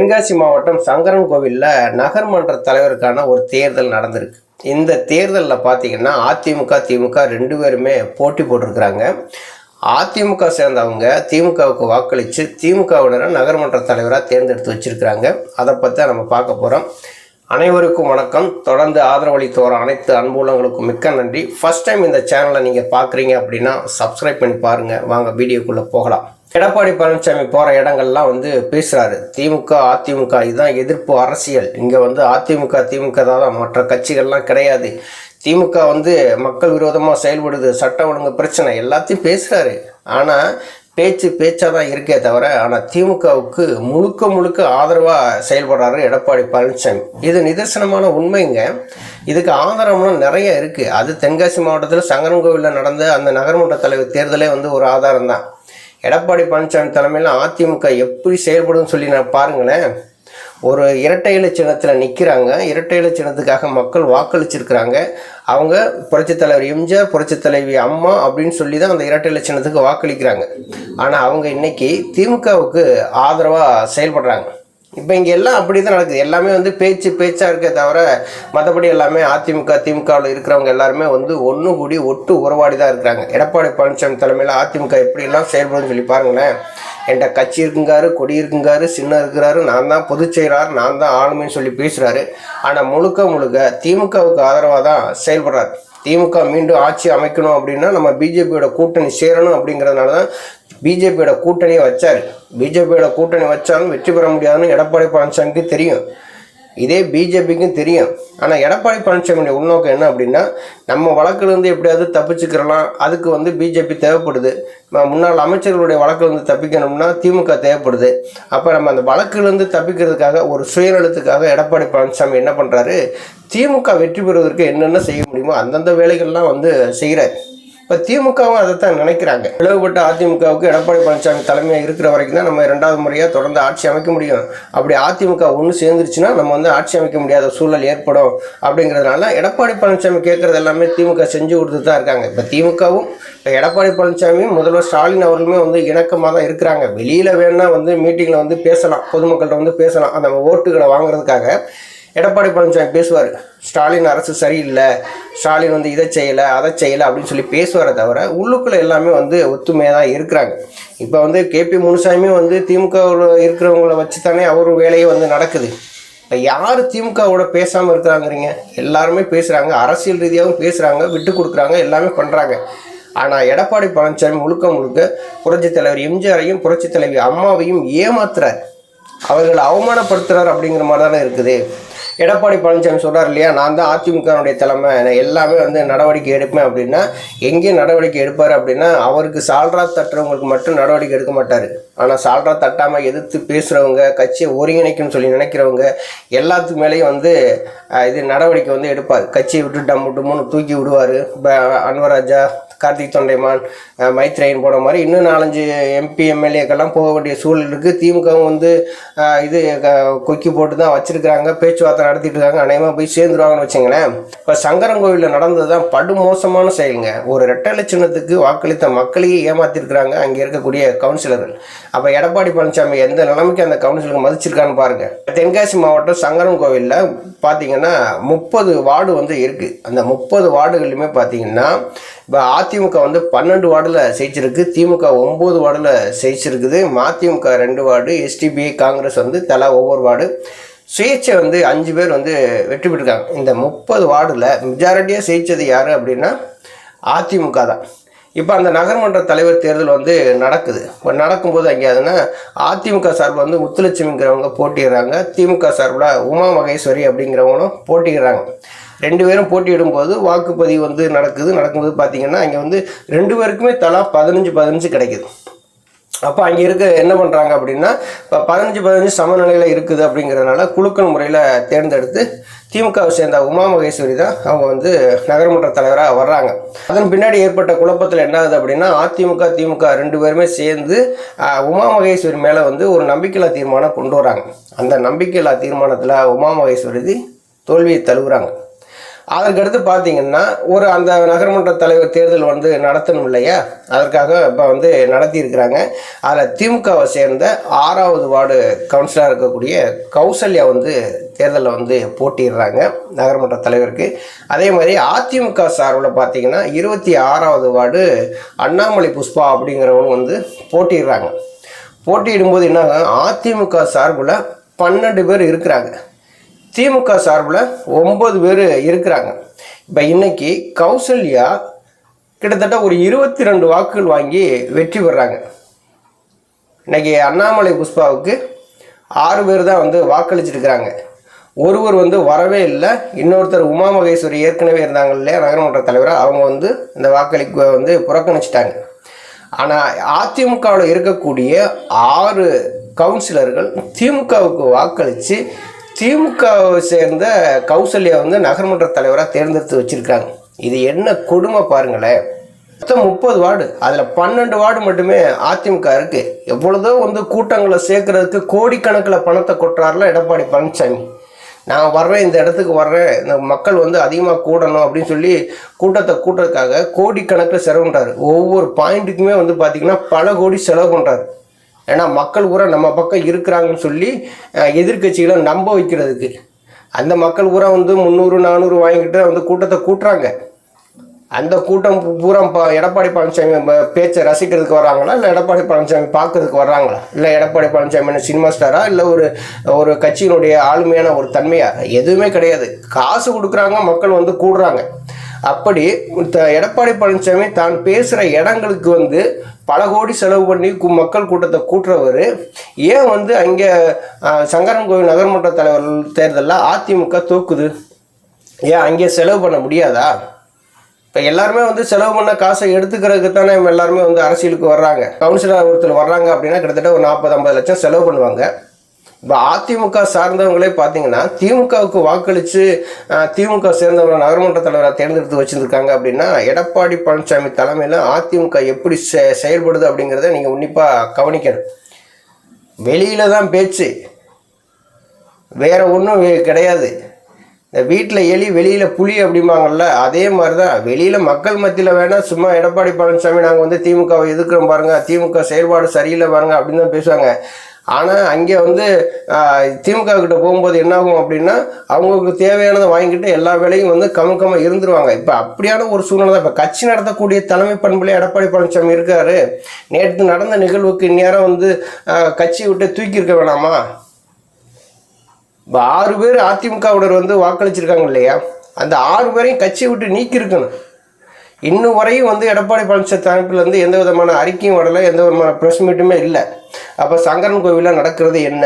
தென்காசி மாவட்டம் சங்கரன் கோவிலில் நகர்மன்ற தலைவருக்கான ஒரு தேர்தல் நடந்திருக்கு. இந்த தேர்தலில் பார்த்தீங்கன்னா அதிமுக திமுக ரெண்டு பேருமே போட்டி போட்டிருக்கிறாங்க. அதிமுக சேர்ந்தவங்க திமுகவுக்கு வாக்களித்து திமுகவினரை நகர்மன்ற தலைவராக தேர்ந்தெடுத்து வச்சிருக்கிறாங்க. அதை பற்றி தான் நம்ம பார்க்க போகிறோம் அனைவருக்கும் வணக்கம். தொடர்ந்து ஆதரவளித்து வர அனைத்து அன்புள்ளங்களுக்கும் மிக்க நன்றி. ஃபஸ்ட் டைம் இந்த சேனலை நீங்கள் பார்க்குறீங்க அப்படின்னா சப்ஸ்கிரைப் பண்ணி பாருங்கள் வாங்க வீடியோக்குள்ளே போகலாம். எடப்பாடி பழனிசாமி போகிற இடங்கள்லாம் வந்து பேசுகிறாரு திமுக அதிமுக இதுதான் எதிர்ப்பு அரசியல். இங்கே வந்து அதிமுக திமுக தான் மற்ற கட்சிகள்லாம் கிடையாது. திமுக வந்து மக்கள் விரோதமாக செயல்படுது. சட்டம் ஒழுங்கு பிரச்சனை எல்லாத்தையும் பேசுகிறாரு ஆனால் பேச்சு பேச்சாக தான் இருக்கே தவிர ஆனால் திமுகவுக்கு முழுக்க முழுக்க ஆதரவாக செயல்படுறாரு எடப்பாடி பழனிசாமி. இது நிதர்சனமான உண்மைங்க. இதுக்கு ஆதாரம்லாம் நிறைய இருக்குது அது தென்காசி மாவட்டத்தில் சங்கரன்கோவிலில் நடந்த அந்த நகர்மன்ற தலைவர் தேர்தலே வந்து ஒரு ஆதாரம் தான் எடப்பாடி பழனிசாமி தலைமையில் அதிமுக எப்படி செயல்படும் சொல்லி நான் பாருங்களேன். ஒரு இரட்டை இலை சின்னத்தில் நிற்கிறாங்க இரட்டை இலை சின்னத்துக்காக மக்கள் வாக்களிச்சிருக்கிறாங்க. அவங்க புரட்சித் தலைவர் எம்ஜிஆர் புரட்சித் தலைவி அம்மா அப்படின்னு சொல்லி தான் அந்த இரட்டை இலச்சினத்துக்கு சின்னத்துக்கு வாக்களிக்கிறாங்க. ஆனால் அவங்க இன்னைக்கு திமுகவுக்கு ஆதரவாக செயல்படுறாங்க. இப்போ இங்கே எல்லாம் அப்படி தான் நடக்குது. எல்லாமே வந்து பேச்சு பேச்சாக இருக்கே தவிர மற்றபடி எல்லாமே அதிமுக திமுகவில் இருக்கிறவங்க எல்லாருமே வந்து ஒன்று கூடி ஒட்டு உறவாடி தான் இருக்கிறாங்க. எடப்பாடி பழனிசாமி தலைமையில் அதிமுக எப்படிலாம் செயல்படுன்னு சொல்லி பாருங்களேன். என்கிட்ட கட்சி இருக்குங்காரு கொடி இருக்குங்காரு சின்ன இருக்கிறாரு நான் தான் பொதுச் செயலாளர் நான் தான் ஆளுமைன்னு சொல்லி பேசுகிறாரு ஆனால் முழுக்க முழுக்க திமுகவுக்கு ஆதரவாக தான் செயல்படுறாரு. திமுக மீண்டும் ஆட்சி அமைக்கணும் அப்படின்னா நம்ம பிஜேபியோட கூட்டணி சேரணும் அப்படிங்கிறதுனால தான் பிஜேபியோட கூட்டணியை வச்சார். பிஜேபியோட கூட்டணி வச்சாலும் வெற்றி பெற முடியாதுன்னு எடப்பாடி பழனிசாமிக்கு தெரியும். இதே பிஜேபிக்கும் தெரியும். ஆனால் எடப்பாடி பழனிசாமியுடைய உள்நோக்கம் என்ன அப்படின்னா நம்ம வழக்கிலிருந்து எப்படியாவது தப்பிச்சுக்கிறலாம். அதுக்கு வந்து பிஜேபி தேவைப்படுது. முன்னாள் அமைச்சர்களுடைய வழக்கிலிருந்து தப்பிக்கணும்னா திமுக தேவைப்படுது. அப்போ நம்ம அந்த வழக்கிலிருந்து தப்பிக்கிறதுக்காக ஒரு சுயநலத்துக்காக எடப்பாடி பழனிசாமி என்ன பண்ணுறாரு திமுக வெற்றி பெறுவதற்கு என்னென்ன செய்ய முடியுமோ அந்தந்த வேலைகள்லாம் வந்து செய்கிறார் இப்போ திமுகவும் அதை தான் நினைக்கிறாங்க. பிளவுபட்ட அதிமுகவுக்கு எடப்பாடி பழனிசாமி தலைமையாக இருக்கிற வரைக்கும் தான் நம்ம ரெண்டாவது முறையாக தொடர்ந்து ஆட்சி அமைக்க முடியும். அப்படி அதிமுக ஒன்று சேர்ந்துருச்சுன்னா நம்ம வந்து ஆட்சி அமைக்க முடியாத சூழல் ஏற்படும் அப்படிங்கிறதுனால எடப்பாடி பழனிசாமி கேட்குறது எல்லாமே திமுக செஞ்சு கொடுத்து தான் இருக்காங்க. இப்போ திமுகவும் இப்போ எடப்பாடி பழனிசாமியும் முதல்வர் ஸ்டாலின் அவர்களுமே வந்து இணக்கமாக தான் இருக்கிறாங்க. வெளியில் வேணால் வந்து மீட்டிங்கில் வந்து பேசலாம். பொதுமக்கள்கிட்ட வந்து பேசலாம். அந்த ஓட்டுகளை வாங்குறதுக்காக எடப்பாடி பழனிசாமி பேசுவார். ஸ்டாலின் அரசு சரியில்லை ஸ்டாலின் வந்து இதை செய்யலை அதை செய்யலை அப்படின்னு சொல்லி பேசுவாரே தவிர உள்ளுக்குள்ளே எல்லாமே வந்து ஒத்துமையாக தான் இருக்கிறாங்க. இப்போ வந்து கேபி முனுசாமி வந்து திமுகவில் இருக்கிறவங்கள வச்சு தானே அவர் வேலையே வந்து நடக்குது. இப்போ யார் திமுகவோட பேசாமல் இருக்கிறாங்கிறீங்க? எல்லாருமே பேசுகிறாங்க அரசியல் ரீதியாகவும் பேசுகிறாங்க விட்டு கொடுக்குறாங்க எல்லாமே பண்ணுறாங்க ஆனால் எடப்பாடி பழனிசாமி முழுக்க முழுக்க புரட்சித் தலைவர் எம்ஜிஆரையும் புரட்சித் தலைவி அம்மாவையும் ஏமாத்துறார். அவர்களை அவமானப்படுத்துகிறார் அப்படிங்கிற மாதிரி தானே இருக்குது. எடப்பாடி பழனிசாமி சொல்கிறார் இல்லையா? நான் தான் அதிமுகனுடைய தலைமை. நான் எல்லாமே வந்து நடவடிக்கை எடுப்பேன் அப்படின்னா எங்கே நடவடிக்கை எடுப்பார் அப்படின்னா அவருக்கு சால்ரா தட்டுறவங்களுக்கு மட்டும் நடவடிக்கை எடுக்க மாட்டார். ஆனால் சால்ரா தட்டாமல் எதிர்த்து பேசுகிறவங்க கட்சியை ஒருங்கிணைக்கணும்னு சொல்லி நினைக்கிறவங்க எல்லாத்துக்கு மேலேயும் வந்து இது நடவடிக்கை வந்து எடுப்பார். கட்சியை விட்டு டம்மு டம்முன்னு தூக்கி விடுவார். அன்வராஜா கார்த்திக் தொண்டைமான் மைத்ரேயன் போன மாதிரி இன்னும் நாலஞ்சு எம்பி எம்எல்ஏக்கெல்லாம் போக வேண்டிய சூழல் இருக்குது திமுகவும் வந்து இது க- கொக்கி போட்டு தான் வச்சுருக்கிறாங்க. பேச்சுவார்த்தை நடத்திட்டு இருக்காங்க அநேகமாக போய் சேர்ந்துருவாங்கன்னு வச்சுங்களேன். இப்போ சங்கரங்கோவிலில் நடந்தது தான் படுமோசமான செயலுங்க. ஒரு ரெட்டை சின்னத்துக்கு வாக்களித்த மக்களையே ஏமாத்திருக்கிறாங்க அங்கே இருக்கக்கூடிய கவுன்சிலர்கள். அப்போ எடப்பாடி பழனிசாமி எந்த நிலைமைக்கு அந்த கவுன்சிலருக்கு மதிச்சிருக்கான்னு பாருங்க. தென்காசி மாவட்டம் சங்கரன் கோவிலில் பார்த்தீங்கன்னா முப்பது வார்டு வந்து இருக்குது அந்த முப்பது வார்டுகள்லையுமே பார்த்தீங்கன்னா இப்போ அதிமுக வந்து பன்னெண்டு வார்டில் ஜெயிச்சிருக்கு திமுக ஒம்பது வார்டில் ஜெயிச்சிருக்குது மதிமுக ரெண்டு வார்டு எஸ்டிபிஐ காங்கிரஸ் வந்து தலா ஒவ்வொரு வார்டு. சுயேட்சை வந்து அஞ்சு பேர் வந்து வெற்றி பெற்றிருக்காங்க. இந்த முப்பது வார்டில் மெஜாரிட்டியாக ஜெயிச்சது யார் அப்படின்னா அதிமுக தான். இப்போ அந்த நகர்மன்ற தலைவர் தேர்தல் வந்து நடக்குது. இப்போ நடக்கும்போது அங்கே அதுனா அதிமுக சார்பில் வந்து முத்துலட்சுமிங்கிறவங்க போட்டிடுறாங்க திமுக சார்பில் உமா மகேஸ்வரி அப்படிங்கிறவங்களும் போட்டிடுறாங்க ரெண்டு பேரும் போட்டியிடும்போது வாக்குப்பதிவு வந்து நடக்குது. நடக்கும்போது பார்த்திங்கன்னா அங்கே வந்து ரெண்டு பேருக்குமே தலா பதினஞ்சு பதினஞ்சு கிடைக்குது. அப்போ அங்கே இருக்க என்ன பண்ணுறாங்க அப்படின்னா இப்போ பதினஞ்சு பதினஞ்சு சமநிலையில் இருக்குது அப்படிங்கிறதுனால குழுக்கள் முறையில் தேர்ந்தெடுத்து திமுகவை சேர்ந்த உமா மகேஸ்வரி தான் அவங்க வந்து நகரமன்ற தலைவராக வர்றாங்க. அதன் பின்னாடி ஏற்பட்ட குழப்பத்தில் என்ன ஆகுது அப்படின்னா அதிமுக திமுக ரெண்டு பேருமே சேர்ந்து உமா மகேஸ்வரி மேலே வந்து ஒரு நம்பிக்கையில்லா தீர்மானம் கொண்டு வராங்க அந்த நம்பிக்கையில்லா தீர்மானத்தில் உமா மகேஸ்வரி தோல்வியை தழுவுறாங்க. அதற்கடுத்து பார்த்தீங்கன்னா ஒரு அந்த நகர்மன்ற தலைவர் தேர்தல் வந்து நடத்தணும் இல்லையா? அதற்காக இப்போ வந்து நடத்தியிருக்கிறாங்க. அதில் திமுகவை சேர்ந்த ஆறாவது வார்டு கவுன்சிலராக இருக்கக்கூடிய கௌசல்யா வந்து தேர்தலில் வந்து போட்டிடுறாங்க நகர்மன்ற தலைவருக்கு. அதே மாதிரி அதிமுக சார்பில் பார்த்தீங்கன்னா இருபத்தி ஆறாவது வார்டு அண்ணாமலை புஷ்பா அப்படிங்கிறவங்க வந்து போட்டிடுறாங்க போட்டியிடும்போது என்ன அதிமுக சார்பில் பன்னெண்டு பேர் இருக்கிறாங்க. திமுக சார்பில் ஒம்பது பேர் இருக்கிறாங்க. இப்போ இன்னைக்கு கௌசல்யா கிட்டத்தட்ட ஒரு இருபத்தி ரெண்டு வாக்குகள் வாங்கி வெற்றி பெறாங்க. இன்னைக்கு அண்ணாமலை புஷ்பாவுக்கு ஆறு பேர் தான் வந்து வாக்களிச்சிருக்கிறாங்க. ஒருவர் வந்து வரவே இல்லை. இன்னொருத்தர் உமா மகேஸ்வரி ஏற்கனவே இருந்தாங்க இல்லையா நகரமன்ற தலைவராக அவங்க வந்து இந்த வாக்களிப்பு வந்து புறக்கணிச்சிட்டாங்க. ஆனால் அதிமுகவில் இருக்கக்கூடிய ஆறு கவுன்சிலர்கள் திமுகவுக்கு வாக்களித்து திமுகவை சேர்ந்த கௌசல்யா வந்து நகர்மன்ற தலைவராக தேர்ந்தெடுத்து வச்சிருக்காங்க. இது என்ன கொடுமை பாருங்களேன். மொத்தம் முப்பது வார்டு. அதில் பன்னெண்டு வார்டு மட்டுமே அதிமுக இருக்குது எவ்வளதோ வந்து கூட்டங்களை சேர்க்கறதுக்கு கோடிக்கணக்கில் பணத்தை கொட்டுறாருல எடப்பாடி பழனிசாமி. நான் வர்றேன் இந்த இடத்துக்கு வர்றேன். இந்த மக்கள் வந்து அதிகமாக கூடணும் அப்படின்னு சொல்லி கூட்டத்தை கூட்டுறதுக்காக கோடிக்கணக்கில் செலவு பண்ணுறாரு ஒவ்வொரு பாயிண்ட்டுக்குமே வந்து பார்த்திங்கன்னா பல கோடி செலவு பண்ணுறாரு ஏன்னா மக்கள் பூரா நம்ம பக்கம் இருக்கிறாங்கன்னு சொல்லி எதிர்கட்சிகளை எதிர்க்கட்சிகளை நம்ப வைக்கிறதுக்கு. அந்த மக்கள் பூரா வந்து முந்நூறு நானூறு வாங்கிக்கிட்டு வந்து கூட்டத்தை கூட்டுறாங்க. அந்த கூட்டம் பூரா ப- எடப்பாடி பழனிசாமி பேச்சை ரசிக்கிறதுக்கு வர்றாங்களா? இல்லை எடப்பாடி பழனிசாமி பார்க்கறதுக்கு வர்றாங்களா? இல்லை எடப்பாடி பழனிசாமி என்ன சினிமா ஸ்டாரா இல்லை ஒரு ஒரு கட்சியினுடைய ஆளுமையான ஒரு தன்மையா? எதுவுமே கிடையாது. காசு கொடுக்குறாங்க மக்கள் வந்து கூடுறாங்க. அப்படி த- எடப்பாடி பழனிசாமி தான் பேசுகிற இடங்களுக்கு வந்து பல கோடி செலவு பண்ணி மக்கள் கூட்டத்தை கூட்டுறவர். ஏன் வந்து அங்கே சங்கரன் கோவில் நகர்மன்ற தலைவர் தேர்தலில் அதிமுக தூக்குது? ஏன் அங்கே செலவு பண்ண முடியாதா? இப்போ எல்லாருமே வந்து செலவு பண்ண காசை எடுத்துக்கிறதுக்கு தானே எல்லாருமே வந்து அரசியலுக்கு வர்றாங்க. கவுன்சிலர் ஒருத்தர் வர்றாங்க அப்படின்னா கிட்டத்தட்ட ஒரு நாற்பது ஐம்பது லட்சம் செலவு பண்ணுவாங்க. இப்போ அதிமுக சார்ந்தவங்களே பார்த்தீங்கன்னா திமுகவுக்கு வாக்களித்து திமுக சேர்ந்தவங்க நகரமன்ற தலைவராக தேர்ந்தெடுத்து வச்சுருக்காங்க அப்படின்னா எடப்பாடி பழனிசாமி தலைமையில் அதிமுக எப்படி செ செயல்படுது அப்படிங்கிறத நீங்கள் உன்னிப்பாக கவனிக்கணும். வெளியில் தான் பேச்சு. வேறு ஒன்றும் கிடையாது. இந்த வீட்டில் எலி வெளியில் புலி அப்படிம்பாங்கல்ல அதே மாதிரி தான் வெளியில் மக்கள் மத்தியில் வேணால் சும்மா எடப்பாடி பழனிசாமி நாங்கள் வந்து திமுகவை எதிர்க்கிறோம் பாருங்கள் திமுக செயல்பாடு சரியில்லை பாருங்கள் அப்படின்னு தான் பேசுவாங்க. ஆனால் அங்கே வந்து திமுக கிட்ட போகும்போது என்னாகும் அப்படின்னா அவங்களுக்கு தேவையானதை வாங்கிட்டு எல்லா வேலையும் வந்து கமுக்கமாக இருந்துருவாங்க. இப்போ அப்படியான ஒரு சூழ்நிலை தான். இப்போ கட்சி நடத்தக்கூடிய தலைமை பண்புல எடப்பாடி பழனிசாமி இருக்காரு. நேற்று நடந்த நிகழ்வுக்கு இந்நேரம் வந்து கட்சியை விட்டு தூக்கியிருக்க வேணாமா? இப்போ ஆறு பேர் அதிமுகவுடர் வந்து வாக்களிச்சிருக்காங்க இல்லையா? அந்த ஆறு பேரையும் கட்சியை விட்டு நீக்கியிருக்கணும். இன்னும் வரையும் வந்து எடப்பாடி பழனிசாமி தரப்புலேருந்து எந்த விதமான அறிக்கையும் வரலை எந்த விதமான ப்ரெஸ் மீட்டுமே இல்லை. அப்போ சங்கரன் கோவிலில் நடக்கிறது என்ன?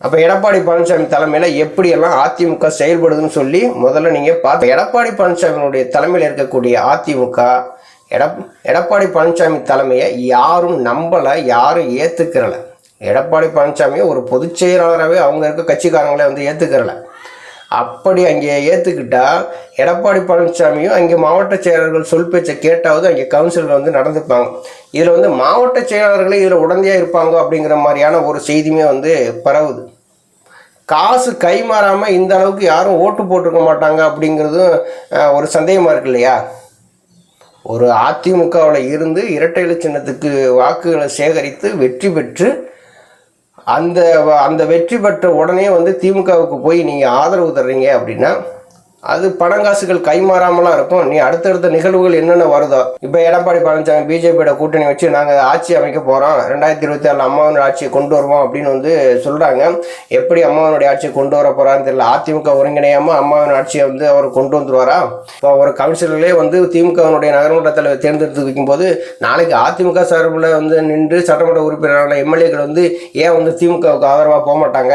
அப்போ எடப்பாடி பழனிசாமி தலைமையில் எப்படியெல்லாம் அதிமுக செயல்படுதுன்னு சொல்லி முதல்ல நீங்கள் பார்த்து எடப்பாடி பழனிசாமியினுடைய தலைமையில் இருக்கக்கூடிய அதிமுக எடப் எடப்பாடி பழனிசாமி தலைமையை யாரும் நம்பலை யாரும் ஏற்றுக்கிறல எடப்பாடி பழனிசாமியை ஒரு பொதுச் செயலாளராகவே அவங்க இருக்க கட்சிக்காரங்களே வந்து ஏற்றுக்கிறலை அப்படி அங்கே ஏற்றுக்கிட்டா எடப்பாடி பழனிசாமியும் அங்கே மாவட்ட செயலாளர்கள் சொல் பேச்சை கேட்டாவது அங்கே கவுன்சிலர் வந்து நடந்துப்பாங்க. இதில் வந்து மாவட்ட செயலாளர்களே இதில் உடந்தையாக இருப்பாங்க அப்படிங்கிற மாதிரியான ஒரு செய்தியுமே வந்து பரவுது. காசு கை மாறாமல் இந்த அளவுக்கு யாரும் ஓட்டு போட்டிருக்க மாட்டாங்க அப்படிங்கிறதும் ஒரு சந்தேகமாக இருக்கு இல்லையா? ஒரு அதிமுகவில் இருந்து இரட்டை இலை சின்னத்துக்கு வாக்குகளை சேகரித்து வெற்றி பெற்று அந்த அந்த வெற்றி பெற்ற உடனே வந்து திமுகவுக்கு போய் நீங்கள் ஆதரவு தர்றீங்க அப்படின்னா அது பணங்காசுகள் கைமாறாமலாம் இருக்கும். நீ அடுத்தடுத்த நிகழ்வுகள் என்னென்ன வருதோ. இப்போ எடப்பாடி பழனிசாமி பிஜேபியோட கூட்டணி வச்சு நாங்கள் ஆட்சி அமைக்க போகிறோம் ரெண்டாயிரத்தி இருபத்தி ஆறில் அம்மாவின் ஆட்சியை கொண்டு வருவோம் அப்படின்னு வந்து சொல்கிறாங்க எப்படி அம்மாவினுடைய ஆட்சியை கொண்டு வர போகிறான்னு தெரியல. அதிமுக ஒருங்கிணையாமல் அம்மாவின் ஆட்சியை வந்து அவர் கொண்டு வந்துருவாரா? இப்போ ஒரு கவுன்சிலர்லேயே வந்து திமுகவினுடைய நகரமன்ற தலைவர் தேர்ந்தெடுத்து வைக்கும்போது நாளைக்கு அதிமுக சார்பில் வந்து நின்று சட்டமன்ற உறுப்பினரான எம்எல்ஏக்கள் வந்து ஏன் வந்து திமுகவுக்கு ஆதரவாக போக மாட்டாங்க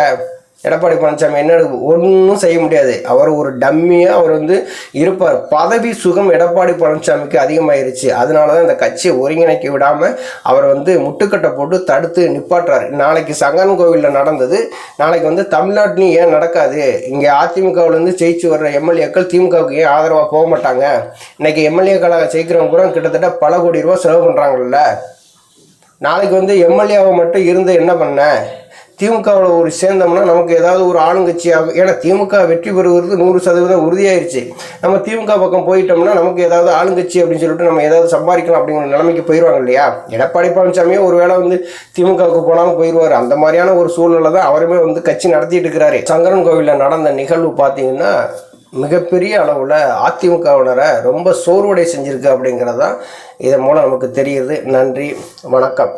எடப்பாடி பழனிசாமி என்ன ஒன்றும் செய்ய முடியாது. அவர் ஒரு டம்மியாக அவர் வந்து இருப்பார். பதவி சுகம் எடப்பாடி பழனிசாமிக்கு அதிகமாயிருச்சு. அதனால தான் இந்த கட்சியை ஒருங்கிணைக்க விடாமல் அவர் வந்து முட்டுக்கட்டை போட்டு தடுத்து நிப்பாட்டுறாரு. நாளைக்கு சங்கன் கோவிலில் நடந்தது. நாளைக்கு வந்து தமிழ்நாட்டிலையும் ஏன் நடக்காது? இங்கே அதிமுகவிலேருந்து ஜெயிச்சு வர்ற எம்எல்ஏக்கள் திமுகவுக்கு ஏன் ஆதரவாக போக மாட்டாங்க? இன்றைக்கி எம்எல்ஏக்களாக ஜெயிக்கிறவங்க கூட கிட்டத்தட்ட பல கோடி ரூபா செலவு பண்ணுறாங்கல்ல நாளைக்கு வந்து எம்எல்ஏவை மட்டும் இருந்து என்ன பண்ண? திமுகவில் ஒரு சேர்ந்தோம்னா நமக்கு ஏதாவது ஒரு ஆளுங்கட்சியாக ஏன்னா திமுக வெற்றி பெறுவது நூறு சதவீதம் உறுதியாயிருச்சு. நம்ம திமுக பக்கம் போயிட்டோம்னா நமக்கு ஏதாவது ஆளுங்கட்சி அப்படின்னு சொல்லிட்டு நம்ம ஏதாவது சம்பாதிக்கலாம் அப்படிங்கிற நிலைமைக்கு போயிடுவாங்க இல்லையா? எடப்பாடி பழனிசாமியே ஒரு வேளை வந்து திமுகவுக்கு போனாலும் போயிடுவார் அந்த மாதிரியான ஒரு சூழ்நிலை தான் அவருமே வந்து கட்சி நடத்திட்டு இருக்கிறாரு சங்கரன் கோவிலில் நடந்த நிகழ்வு பார்த்தீங்கன்னா மிகப்பெரிய அளவில் அதிமுகவினரை ரொம்ப சோர்வடை செஞ்சிருக்கு அப்படிங்கிறது தான் இதன் மூலம் நமக்கு தெரியுது. நன்றி வணக்கம்.